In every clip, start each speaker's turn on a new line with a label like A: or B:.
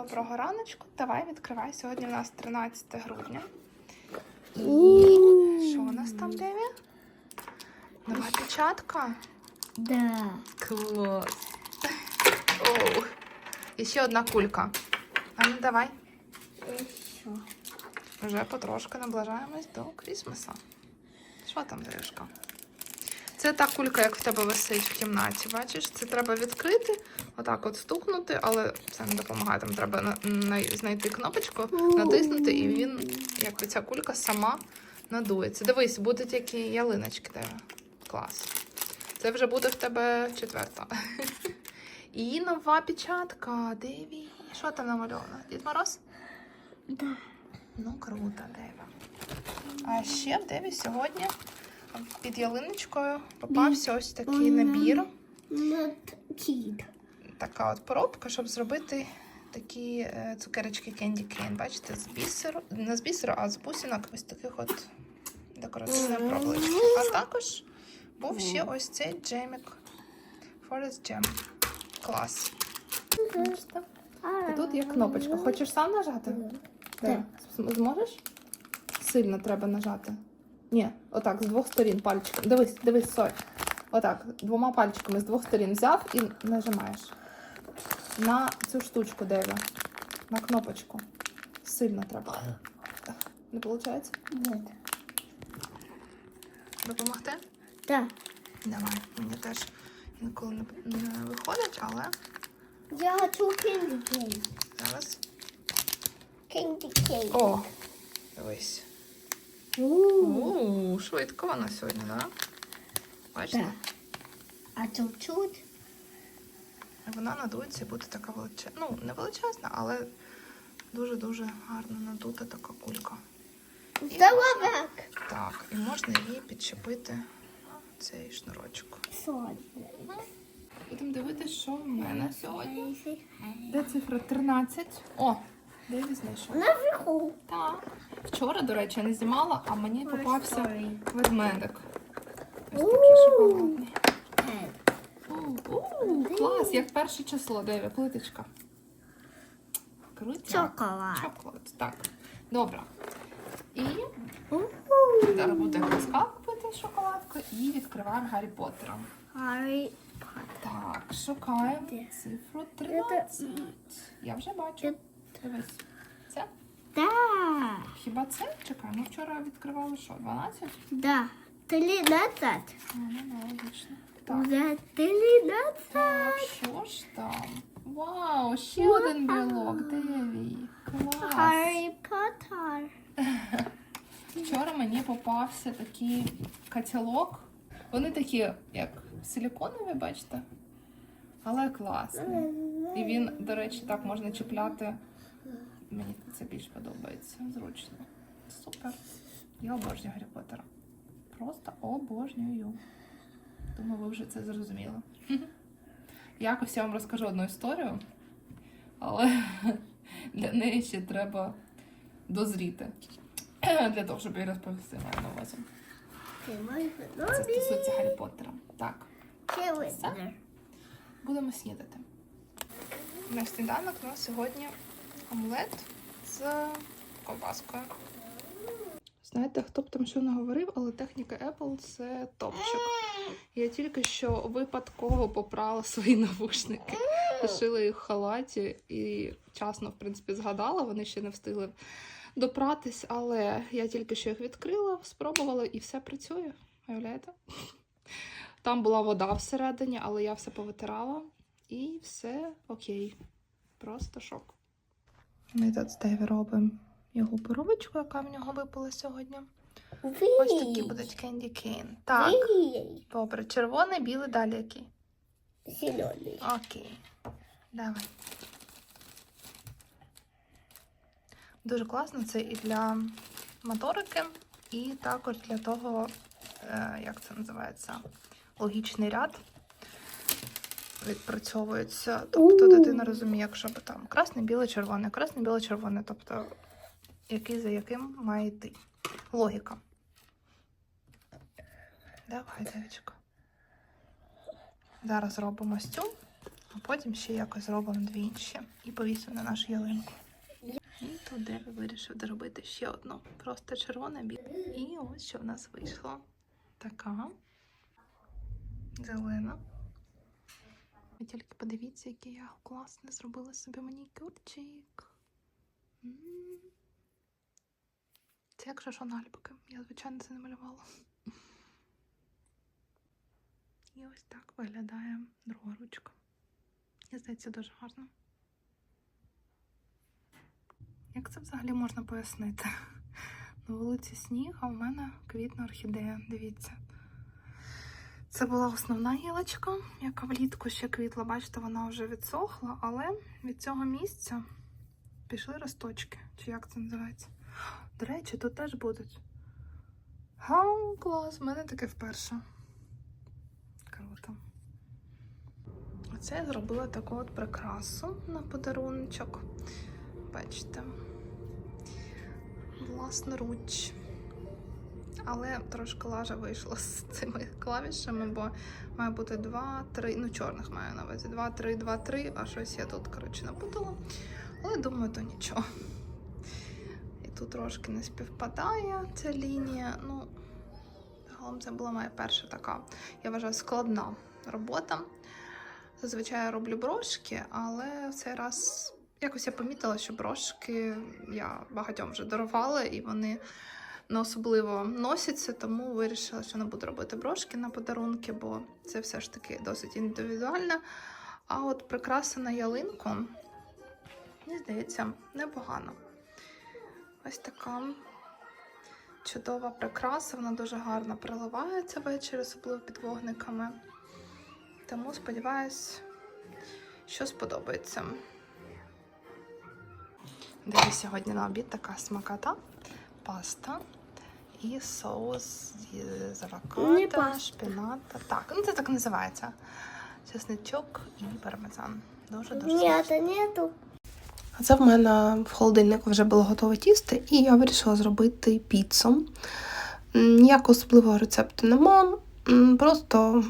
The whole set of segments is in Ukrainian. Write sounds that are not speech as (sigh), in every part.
A: Доброго раночку. Давай відкривай. Сьогодні у нас 13 грудня. І що у нас там, Деві? Нова печатка.
B: Да.
A: Клас. Оу. І ще одна кулька. А ну давай. Вже потрошки наближаємось до Крісмаса. Що там, Девішка? Це та кулька, як в тебе висить в кімнаті. Бачиш, це треба відкрити, отак от стукнути, але це не допомагає. Там треба на- на- знайти кнопочку, натиснути, і він, якби ця кулька сама надується. Дивись, будуть які ялиночки тебе. Клас. Це вже буде в тебе четверта. (laughs) І нова печатка. Деві. Що там намальовано? Дід Мороз?
B: Да.
A: Ну, круто, Дева. А ще в Деві сьогодні під ялиночкою попався ось такий набір. Така от поробка, щоб зробити такі е, цукерочки Candy Cane. Бачите, з бісеру, не з бісеру, а з бусинок ось таких от декоративних пробличок. А також був ще ось цей джемік Forest Jam. Клас. Бачите? І тут є кнопочка. Хочеш сам нажати?
B: Так.
A: Зможеш? Сильно треба нажати. Ні, отак, з двох сторін пальчиком. Дивись, дивись, сой. Отак, двома пальчиками з двох сторін взяв і нажимаєш. На цю штучку, Деві. На кнопочку. Сильно треба. Не виходить?
B: Нет.
A: Допомогти?
B: Да.
A: Давай. Мені теж інколи не, не виходить, але
B: Я хочу candy cane.
A: зараз.
B: Candy cane.
A: О! Дивись. У, швидко вона сьогодні, так? Да? Бачите?
B: Да. А чуть-чуть.
A: Вона надується і буде така величезна. Ну, не величезна, але дуже-дуже гарно надута така кулька.
B: Здоровак.
A: Так, і можна її підчепити цей шнурочок. Будемо дивитися, що в мене сьогодні. Де цифра 13? О, де я знайшов?
B: Наверху.
A: Так. Вчора, до речі, я не знімала, а мені попався ведмедик. Ось такий шоколадний. У, у, клас, як перше число, Деві, плиточка. Круто.
B: Шоколад.
A: Шоколад, так. Добре. І зараз буде казка купити шоколадку і відкриваємо Гаррі Поттера.
B: Harry.
A: Так, шукаємо цифру 13. Я вже бачу. Дивись. Це?
B: Да.
A: Хіба це? Чекай, ми вчора відкривали що? 12?
B: Да. Тринадцать.
A: А, ну, ну, логічно. Так.
B: Уже тринадцать.
A: Так, що ж там? Вау, ще один білок. Деві. Клас.
B: Harry (laughs) Potter.
A: Вчора мені попався такий котелок. Вони такі, як силіконові, бачите? Але класний. І він, до речі, так можна чіпляти. Мені це більш подобається. Зручно. Супер. Я обожнюю Гаррі Поттера. Просто обожнюю. Думаю, ви вже це зрозуміли. (laughs) Якось я вам розкажу одну історію, але (laughs) для неї ще треба дозріти. (clears throat) Для того, щоб її розповісти маю на увазі. Це стосується Гаррі Поттера. Так, будемо снідати. На сніданок у нас сьогодні омлет з ковбаскою. Знаєте, хто б там що не говорив, але техніка Apple це топчик. Я тільки що випадково попрала свої навушники, лишила їх в халаті і вчасно, в принципі, згадала. Вони ще не встигли допратись, але я тільки що їх відкрила, спробувала і все працює. Уявляєте? Там була вода всередині, але я все повитирала і все окей. Просто шок. Ми тут з Деві робимо його поробочку, яка в нього випала сьогодні. Ось такі будуть кенді кейн. Так, добре. Червоний, білий, далі який?
B: Зеленый.
A: Окей. Давай. Дуже класно. Це і для моторики, і також для того, е, як це називається, логічний ряд. Відпрацьовується. Тобто дитина розуміє, якщо б там красний, білий, червоний, красний, білий, червоний. Тобто, який за яким має йти. Логіка. Давай, девочка. Зараз робимо ось цю А потім ще якось зробимо дві інші і повісимо на нашу ялинку. І туди вирішив доробити ще одну. Просто червона біле. І ось що в нас вийшло. Така зелена. Ви тільки подивіться, який я класний зробила собі манікюрчик. Це як шашон альбики. Я, звичайно, це не малювала. І ось так виглядає друга ручка. Мені здається, дуже гарно. Як це взагалі можна пояснити? На вулиці сніг, а в мене квітна орхідея. Дивіться. Це була основна гілочка, яка влітку ще квітла. Бачите, вона вже відсохла, але від цього місця пішли росточки. Чи як це називається? До речі, тут теж будуть. Ха, клас! В мене таке вперше. Круто. Оце я зробила таку от прикрасу на подаруночок. Бачите. Власноруч. Але трошки лажа вийшла з цими клавішами, бо має бути 2, 3, ну чорних маю на увазі 2, 3, 2, 3, а щось я тут, коротше, напутала. Але думаю, то нічого. І тут трошки не співпадає ця лінія. Ну, загалом це була моя перша така, я вважаю, складна робота. Зазвичай я роблю брошки, але в цей раз якось я помітила, що брошки я багатьом вже дарувала, і вони не особливо носяться, тому вирішила, що не буду робити брошки на подарунки, бо це все ж таки досить індивідуально. А от прикраса на ялинку, мені здається, непогано. Ось така чудова прикраса, вона дуже гарно переливається ввечері, особливо під вогниками. Тому сподіваюсь, що сподобається. Дивись, сьогодні на обід така смакота, паста і соус з авокадо, шпіната. Так, ну це так називається. Чесничок і пармезан. Дуже дуже
B: Ні, нету.
A: а це в мене в холодильнику вже було готове тісто, і я вирішила зробити піцу. Ніякого особливого рецепту нема. Просто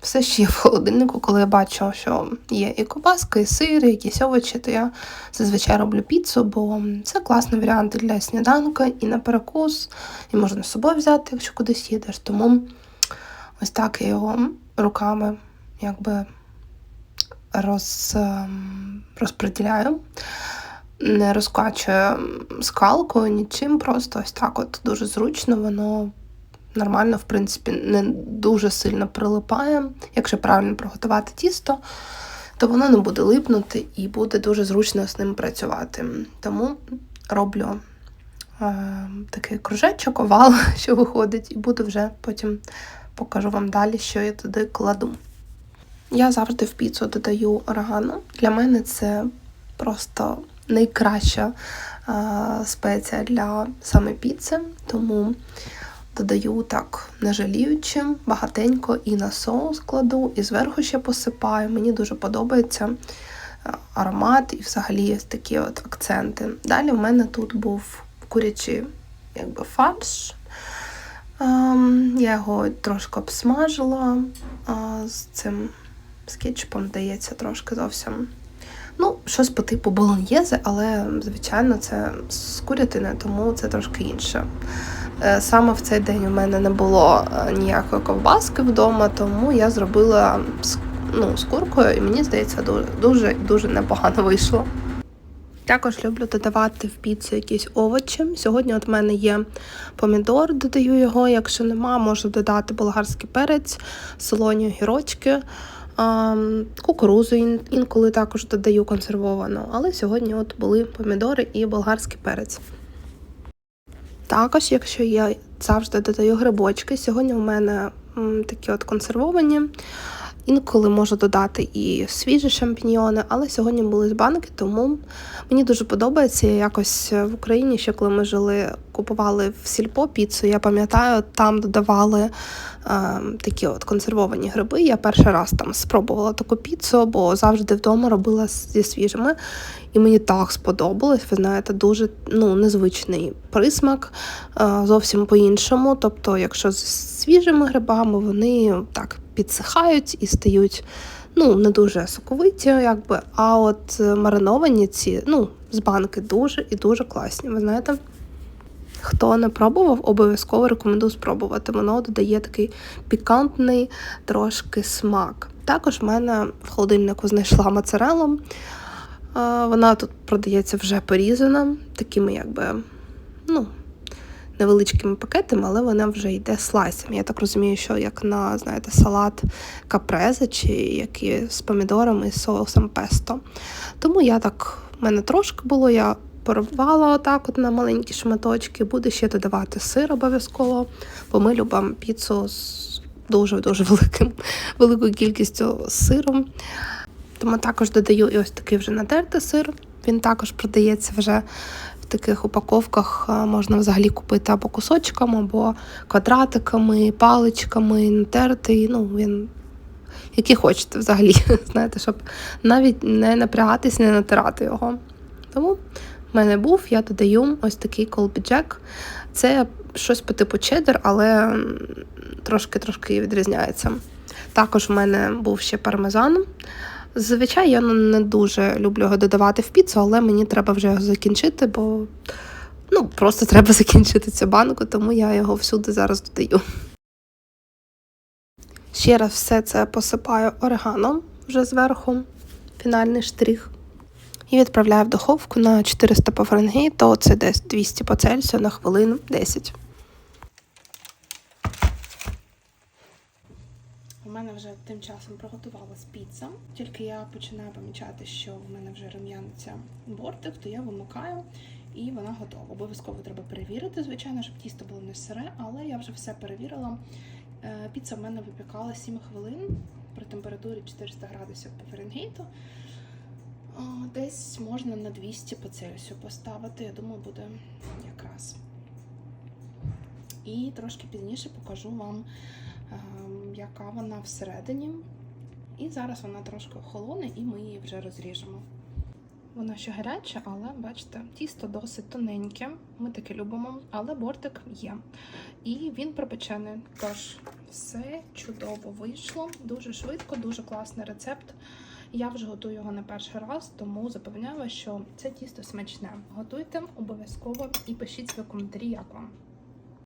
A: все, що є в холодильнику, коли я бачу, що є і ковбаска, і сир, і якісь овочі, то я зазвичай роблю піцу, бо це класний варіант для сніданку, і на перекус, і можна з собою взяти, якщо кудись їдеш. Тому ось так я його руками якби роз, ем, розподіляю не розкачує скалкою нічим, просто ось так от дуже зручно, воно нормально, в принципі, не дуже сильно прилипає. Якщо правильно приготувати тісто, то воно не буде липнути і буде дуже зручно з ним працювати. Тому роблю е, такий кружечок, овал, (laughs) що виходить, і буду вже потім покажу вам далі, що я туди кладу. Я завжди в піцу додаю орегано. Для мене це просто найкраща а, спеція для саме піци, тому додаю так не жаліючи, багатенько і на соус кладу, і зверху ще посипаю. Мені дуже подобається аромат і взагалі такі от акценти. Далі в мене тут був курячий якби, фарш. Ем, Я його трошки обсмажила з цим з кетчупом, здається, трошки зовсім. Ну, щось по типу болоньєзи, але, звичайно, це з курятини, тому це трошки інше. Е, Саме в цей день у мене не було е, ніякої ковбаски вдома, тому я зробила ну, з куркою, і мені здається, дуже дуже непогано вийшло. Також люблю додавати в піцу якісь овочі. Сьогодні от в мене є помідор, додаю його. Якщо нема, можу додати болгарський перець, солоні огірочки, кукурузу інколи також додаю консервовану. Але сьогодні от були помідори і болгарський перець. Також, якщо я завжди додаю грибочки, сьогодні у мене такі от консервовані. Інколи можу додати і свіжі шампіньйони, але сьогодні були з банки, тому мені дуже подобається. Я якось в Україні, ще коли ми жили, купували в сільпо піцу. Я пам'ятаю, там додавали е, такі от консервовані гриби. Я перший раз там спробувала таку піцу, бо завжди вдома робила зі свіжими. І мені так сподобалось. Ви знаєте, дуже ну, незвичний присмак, е, зовсім по-іншому. Тобто, якщо з свіжими грибами, вони так підсихають і стають
C: ну, не дуже соковиті, якби, а от е, мариновані ці, ну, з банки дуже і дуже класні. Ви знаєте, хто не пробував, обов'язково рекомендую спробувати. Воно додає такий пікантний трошки смак. Також в мене в холодильнику знайшла моцарелу. Вона тут продається вже порізана, такими, якби, ну, невеличкими пакетами, але вона вже йде слайсами. Я так розумію, що як на, знаєте, салат капрезе, чи як і з помідорами і соусом песто. Тому я так, в мене трошки було, я порвала отак от на маленькі шматочки. Буду ще додавати сир обов'язково, бо ми любимо піцу з дуже-дуже великим, (laughs) великою кількістю сиру. Тому також додаю і ось такий вже натертий сир. Він також продається вже в таких упаковках. Можна взагалі купити або кусочками, або квадратиками, паличками, натертий. Ну, він який хочете взагалі, (laughs) знаєте, щоб навіть не напрягатись, не натирати його. Тому в мене був, я додаю ось такий колбіджек. Це щось по типу чеддер, але трошки-трошки відрізняється. Також в мене був ще пармезан. Зазвичай я не дуже люблю його додавати в піцу, але мені треба вже його закінчити, бо ну, просто треба (laughs) закінчити цю банку, тому я його всюди зараз додаю. Ще раз все це посипаю орегано вже зверху, фінальний штрих. І відправляю в духовку на 400 по Фаренгейту, це десь 200 по Цельсію на хвилин 10. У мене вже тим часом приготувалась піца, тільки я починаю помічати, що в мене вже рум'яниться бортик, то я вимикаю і вона готова. Обов'язково треба перевірити, звичайно, щоб тісто було не сире, але я вже все перевірила. Е, Піца в мене випікала 7 хвилин при температурі 400 градусів по Фаренгейту. Десь можна на 200 по Цельсію поставити. Я думаю, буде якраз. І трошки пізніше покажу вам, ем, яка вона всередині. І зараз вона трошки охолоне, і ми її вже розріжемо. Вона ще гаряча, але бачите, тісто досить тоненьке. Ми таке любимо, але бортик є. І він пропечений. Тож все чудово вийшло, дуже швидко, дуже класний рецепт. Я вже готую його не перший раз, тому запевняю що це тісто смачне. Готуйте обов'язково і пишіть свої коментарі, як вам.